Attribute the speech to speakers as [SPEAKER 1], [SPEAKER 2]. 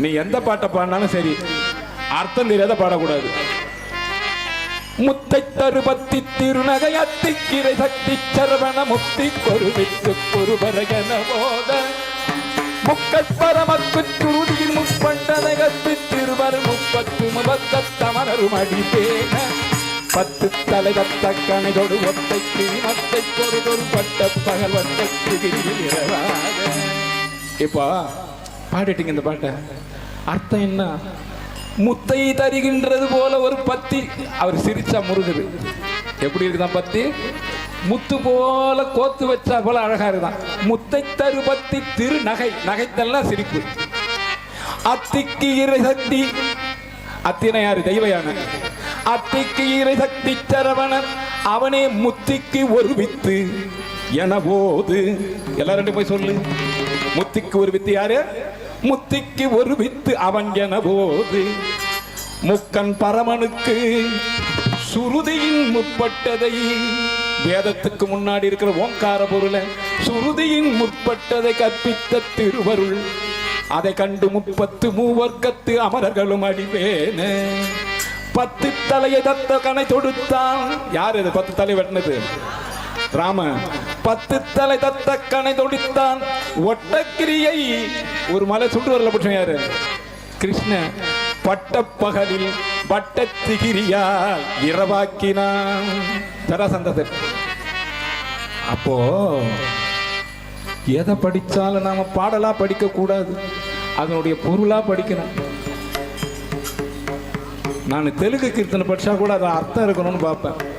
[SPEAKER 1] நீ எந்த பாட்டை பாடினாலும் சரி அர்த்தம் தெரியாத பாடக்கூடாது. முத்தை தருபத்தி திருநகையத்திக்கிரை சக்தி சரவண முத்தி கொருவித்து பொறுபரகன போத. முக்கட் பரமக்கு சுருதியில் முப்பண்டனகத்து திருவர் முப்பத்து முபத்தமனரும் அடிப்பேன. பத்து தலை கணிதொடு ஒத்தை கிளி மத்தை கொருதொரு பட்ட பகல் வட்டத்து கிரியில் இரவாக. இப்போ பாடிட்டீங்க இந்த பாட்டை. அர்த்தம் என்ன? முத்தை தருகின்றது போல ஒரு பத்தி. அவர் சிரிச்சா முருகுது. எப்படி இருக்குதான் பத்தி? முத்து போல கோத்து வச்சா போல அழகா இருக்குதான். முத்தை தரு பத்தி திரு நகை. நகைத்தெல்லாம் சிரிப்பு. அத்திக்கு இறை சக்தி. அத்தினை யாரு? தெய்வயான. அத்திக்கு இறை சக்தி சரவணன். அவனே முத்திக்கு ஒரு வித்து என போது எல்லாரும் ரெண்டு போய் சொல்லு. முத்திக்கு ஒரு வித்து யாரு? முத்திக்கு ஒரு வித்து அவன் என போது முக்கன் பரமனுக்கு சுருதியின் முற்பட்டதை வேதத்துக்கு முன்னாடி இருக்கிற ஓங்கார பொருளை சுருதியின் முற்பட்டதை கற்பித்த திருவருள் அதை கண்டு முப்பத்து மூவர்க்கத்து அமரர்களும் அடிவேன. பத்து தலையை தத்த கணை தொடுத்தான். யார் இது? பத்து தலை வெட்டினது? ராம பத்து தலை தத்த கணை தொடித்தான். ஒட்டக்கிரியை ஒரு மலை சுட்டு வரல புருஷன் யாரு? கிருஷ்ண. பட்டப்பகலில் வட்டத்திகிரியா இரவாக்கினான். ஜராசந்தர் அப்போ எதை படித்தாலும் நாம பாடலா படிக்க கூடாது. அதனுடைய பொருளா படிக்கணும். நான் தெலுங்கு கீர்த்தனை படிச்சா கூட அது அர்த்தம் இருக்கணும்னு பார்ப்பேன்.